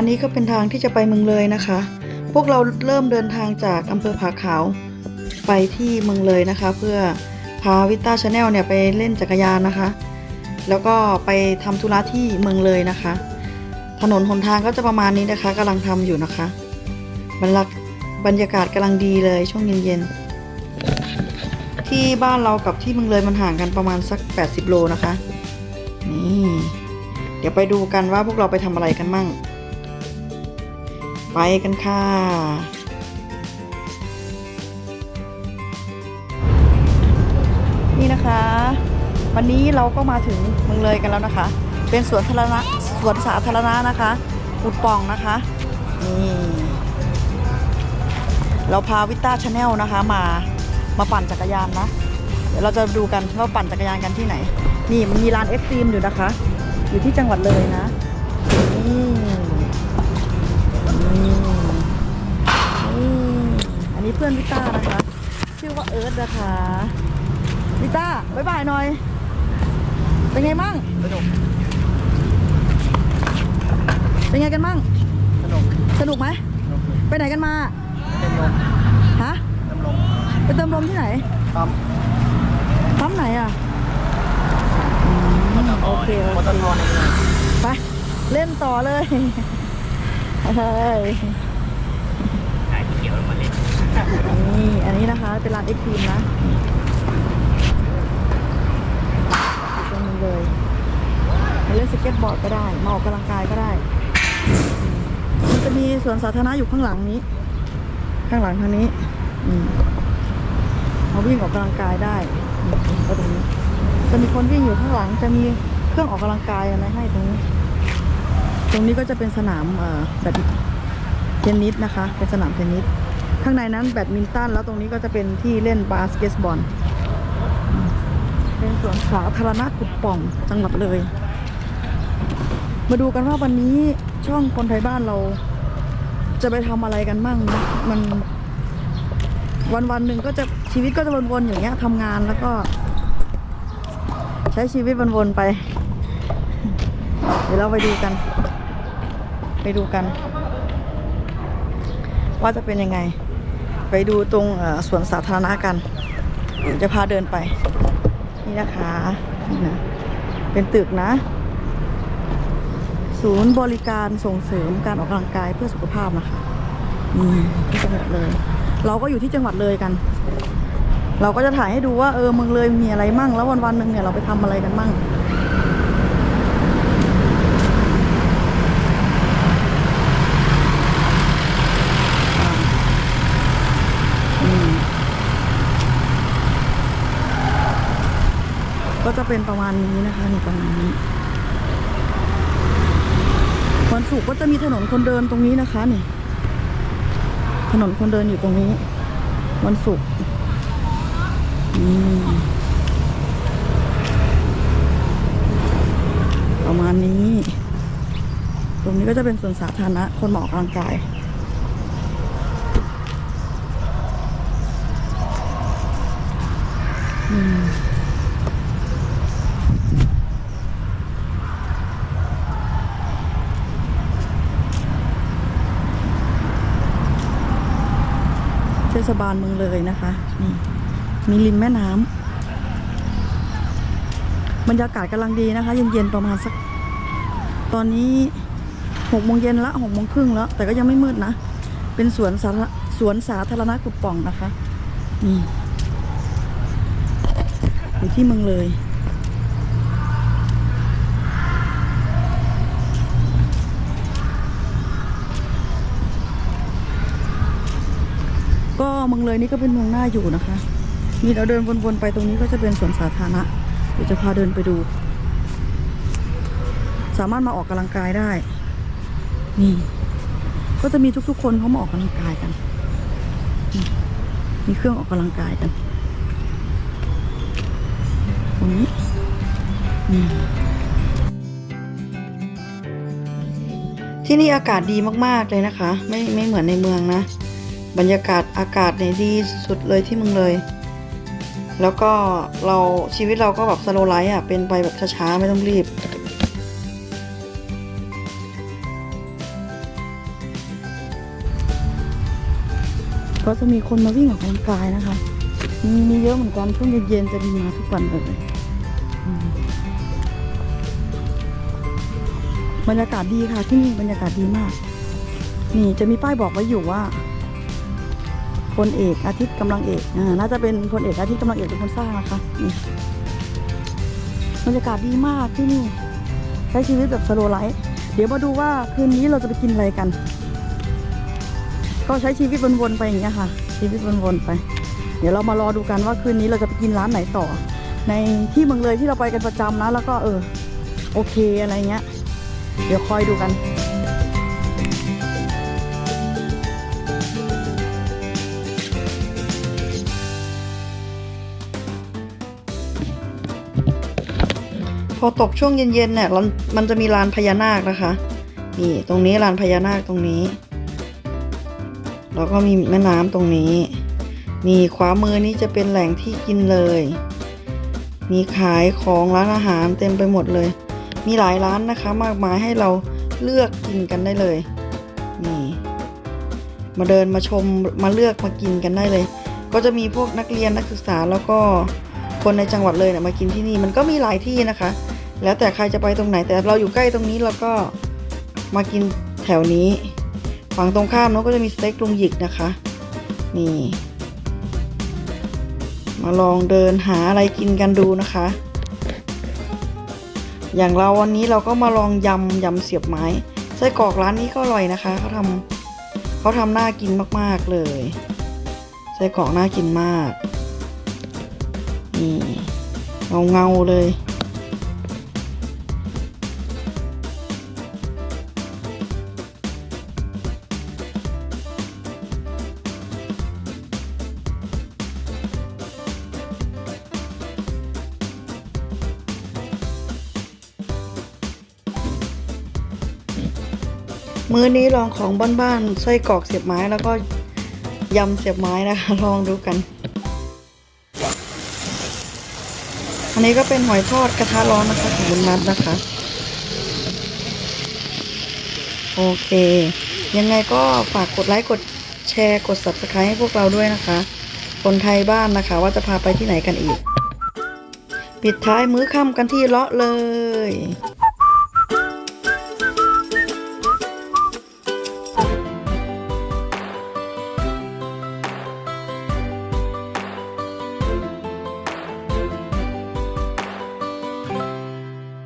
อันนี้ก็เป็นทางที่จะไปเมืองเลยนะคะ พวกเราเริ่มเดินทางจากอำเภอผาขาวไปที่เมืองเลยนะคะ เพื่อพาวิต้าชาแนลเนี่ยไปเล่นจักรยานนะคะ แล้วก็ไปทำธุระที่เมืองเลยนะคะ ถนนหนทางก็จะประมาณนี้นะคะกำลังทำอยู่นะคะบรรยากบรรยากาศกำลังดีเลยช่วงเย็นๆที่บ้านเรากับที่เมืองเลยมันห่างกันประมาณสัก 80 โลนะคะนี่เดี๋ยวไปดูกันว่าพวกเราไปทำอะไรกันมั่ง ไปกันค่ะ นี่นะคะ วันนี้เราก็มาถึงเมืองเลยกันแล้วนะคะ เป็นสวนสาธารณะสวนสาธารณะนะคะอุดปองนะคะนี่เราพาวิต้าชาแนลนะคะ มามาปั่นจักรยานนะเดี๋ยวเราจะดูกันว่าปั่นจักรยานกันที่ไหน นี่มันมีร้านเอ็กซ์ตรีมอยู่นะคะ อยู่ที่จังหวัดเลยนะ นนี้เพื่อนวิต้านะคะ ชื่อว่าเอิร์ธนะคะวิต้าบ๊ายบายหน่อย เป็นไงมั่งสนุกเป็นไงกันมั่งสนุกสนุกไหมสนุกไปไหนกันมาเต็มลมฮะเต็มลมไปเติมลมที่ไหนปั๊มปั๊มไหนอะอืมโอเคโอปตเคทในเมืองไปเล่นต่อเลยเฮ้ย ขายที่เขียวมาเล่ นี่ อันนี้นะคะเป็นร้านเอ็กซ์ตรีมนะดูตรงนี้เลยเล่นสเก็ตบอร์ดก็ได้ มาออกกำลังกายก็ได้ มันจะมีสวนสาธารณะอยู่ข้างหลังนี้ ข้างหลังทางนี้อืมาวิ่งออกกำลังกายได้ก็ตรงนี้ จะมีคนวิ่งอยู่ข้างหลัง จะมีเครื่องออกกำลังกายอะไรให้ตรงนี้ ตรงนี้ก็จะเป็นสนามเอ่อแบดเทนนิสนะคะ เป็นสนามเทนนิส ข้างในนั้นแบดมินตันแล้วตรงนี้ก็จะเป็นที่เล่นบาสเกตบอล เป็นสวนสาธารณะกุดป่องจังหวัดเลย มาดูกันว่าวันนี้ช่องคนไทยบ้านเรา จะไปทำอะไรกันมั่งนะมันวันวันหนึ่งก็จะชีวิตก็จะวนๆอย่างเงี้ยทำงานแล้วก็ ใช้ชีวิตวนๆไป เดี๋ยวเราไปดูกัน ไปดูกัน ว่าจะเป็นยังไง ไปดูตรงสวนสาธารณะกันจะพาเดินไป นี่นะคะนี่นะเป็นตึกนะ ศูนย์บริการส่งเสริมการออกกำลังกายเพื่อสุขภาพนะคะอืมที่จังหวัดเลย เราก็อยู่ที่จังหวัดเลยกัน เราก็จะถ่ายให้ดูว่าเออเมืองเลยมีอะไรมั่ง แล้ววันวันหนึ่งเนี่ยเราไปทำอะไรกันมั่ง อืม ก็จะเป็นประมาณนี้นะคะนี่ประมาณนี้วันศุกร์ก็จะมีถนนคนเดินตรงนี้นะคะนี่ ถนนคนเดินอยู่ตรงนี้ วันศุกร์ประมาณนี้ ตรงนี้ก็จะเป็นสวนสาธารณะคนมออกกำลังกายอืมเทศบาลเมืองเลยนะคะนี่มีริมแม่น้ำบรรยากาศกำลังดีนะคะ เย็นๆประมาณสัก ตอนนี้หกโมงเย็นละหกโมงครึ่งแล้ว แต่ก็ยังไม่มืดนะ เป็นสวนสาธารสวนสาธารณะกุบป่องนะคะ นี่อยู่ที่เมืองเลย ก็ เลยนี่ก็เป็นเมืองน่าอยู่นะคะนี่เราเดินวนๆไปตรงนี้ก็จะเป็นสวนสาธารณะเดี๋ยวจะพาเดินไปดู สามารถมาออกกำลังกายได้ นี่ ก็จะมีทุกๆ คนเขามาออกกำลังกายกัน มีเครื่องออกกำลังกายกันตรงนี้นี่ที่นี่อากาศดีมากๆเลยนะคะ ไม่ไม่เหมือนในเมืองนะ บรรยากาศอากาศเนี่ยดีสุดเลยที่มึงเลย แล้วก็เราชีวิตเราก็แบบสโลไลท์อะเป็นไปแบบช้าๆไม่ต้องรีบ ก็จะมีคนมาวิ่งออกกำลังกายนะคะ มีมีเยอะเหมือนกันช่วงเย็นๆจะมีมาทุกวันเลยบรรยากาศดีค่ะที่นี่บรรยากาศดีมาก นี่จะมีป้ายบอกไว้อยู่ว่า พลเอกอาทิตย์กำลังเอกอ่าน่าจะเป็นพลเอกอาทิตย์กำลังเอกเป็นคนสร้างนะคะนี่บรรยากาศดีมากที่นี่ใช้ชีวิตแบบสโลไลฟ์เดี๋ยวมาดูว่าคืนนี้เราจะไปกินอะไรกัน ก็ใช้ชีวิตวนๆไปอย่างเงี้ยค่ะ ชีวิตวนๆไป เดี๋ยวเรามารอดูกันว่าคืนนี้เราจะไปกินร้านไหนต่อ ในที่เมืองเลยที่เราไปกันประจำนะ แล้วก็เออ โอเคอะไรเงี้ย เดี๋ยวคอยดูกัน พอตกช่วงเย็นๆเนี่ยมันมันจะมีลานพญานาคนะคะ นี่ตรงนี้ลานพญานาคตรงนี้ แล้วก็มีแม่น้ำตรงนี้มีขวามือนี้จะเป็นแหล่งที่กินเลย มีขายของร้านอาหารเต็มไปหมดเลย มีหลายร้านนะคะ มากมายให้เราเลือกกินกันได้เลย นี่ มาเดินมาชมมาเลือกมากินกันได้เลย ก็จะมีพวกนักเรียนนักศึกษาแล้วก็ คนในจังหวัดเลยเนี่ยมากินที่นี่มันก็มีหลายที่นะคะ แล้วแต่ใครจะไปตรงไหนแต่เราอยู่ใกล้ตรงนี้เราก็มากินแถวนี้ ฝั่งตรงข้ามเนาะก็จะมีสเต็กลุงหยิกนะคะ นี่ มาลองเดินหาอะไรกินกันดูนะคะ อย่างเราวันนี้เราก็มาลองยำยำเสียบไม้ไส้กรอกร้านนี้ก็อร่อยนะคะเขาทำเขาทำน่ากินมากๆเลยไส้กรอกน่ากินมาก นี่เงาเงาเลย มื้อนี้ลองของบ้านๆไส้กรอกเสียบไม้แล้วก็ยำเสียบไม้นะคะ ลองดูกัน นนี้ก็เป็นหอยทอดกระทะร้อนนะคะของบุญนัดนะคะ โอเค ยังไงก็ฝากกดไลค์กดแชร์กด subscribe ให้พวกเราด้วยนะคะ คนไทยบ้านนะคะ ว่าจะพาไปที่ไหนกันอีก ปิดท้ายมื้อค่ำกันที่เลาะเลย